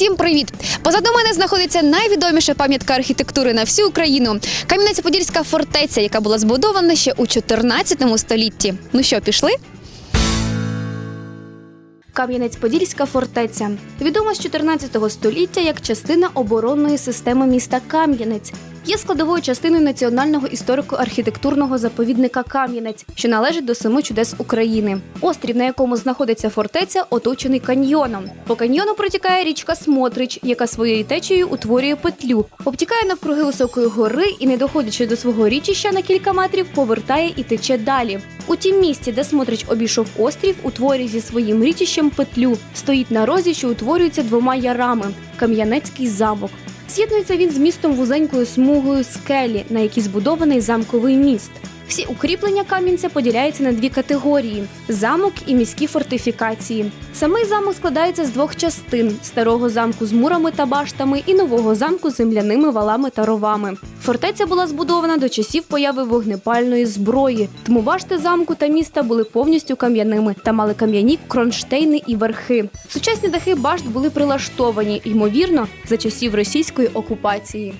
Усім привіт! Позаду мене знаходиться найвідоміша пам'ятка архітектури на всю Україну Кам'янець-Подільська фортеця, яка була збудована ще у 14 столітті. Ну що, пішли? Кам'янець-Подільська фортеця відома з 14 століття як частина оборонної системи міста Кам'янець. Є складовою частиною національного історико-архітектурного заповідника Кам'янець, що належить до семи чудес України. Острів, на якому знаходиться фортеця, оточений каньйоном. По каньйону протікає річка Смотрич, яка своєю течією утворює петлю, обтікає навкруги високої гори і, не доходячи до свого річища на кілька метрів, повертає і тече далі. У тім місці, де Смотрич обійшов острів, утворює зі своїм річищем петлю. Стоїть на розі, що утворюється двома ярами Кам'янецький замок. З'єднується він з містом вузенькою смугою скелі, на якій збудований замковий міст. Всі укріплення Кам'янця поділяються на дві категорії: замок і міські фортифікації. Самий замок складається з двох частин: старого замку з мурами та баштами і нового замку з земляними валами та ровами. Фортеця була збудована до часів появи вогнепальної зброї, тому башти замку та міста були повністю кам'яними та мали кам'яні кронштейни і верхи. Сучасні дахи башт були прилаштовані, ймовірно, за часів російської окупації.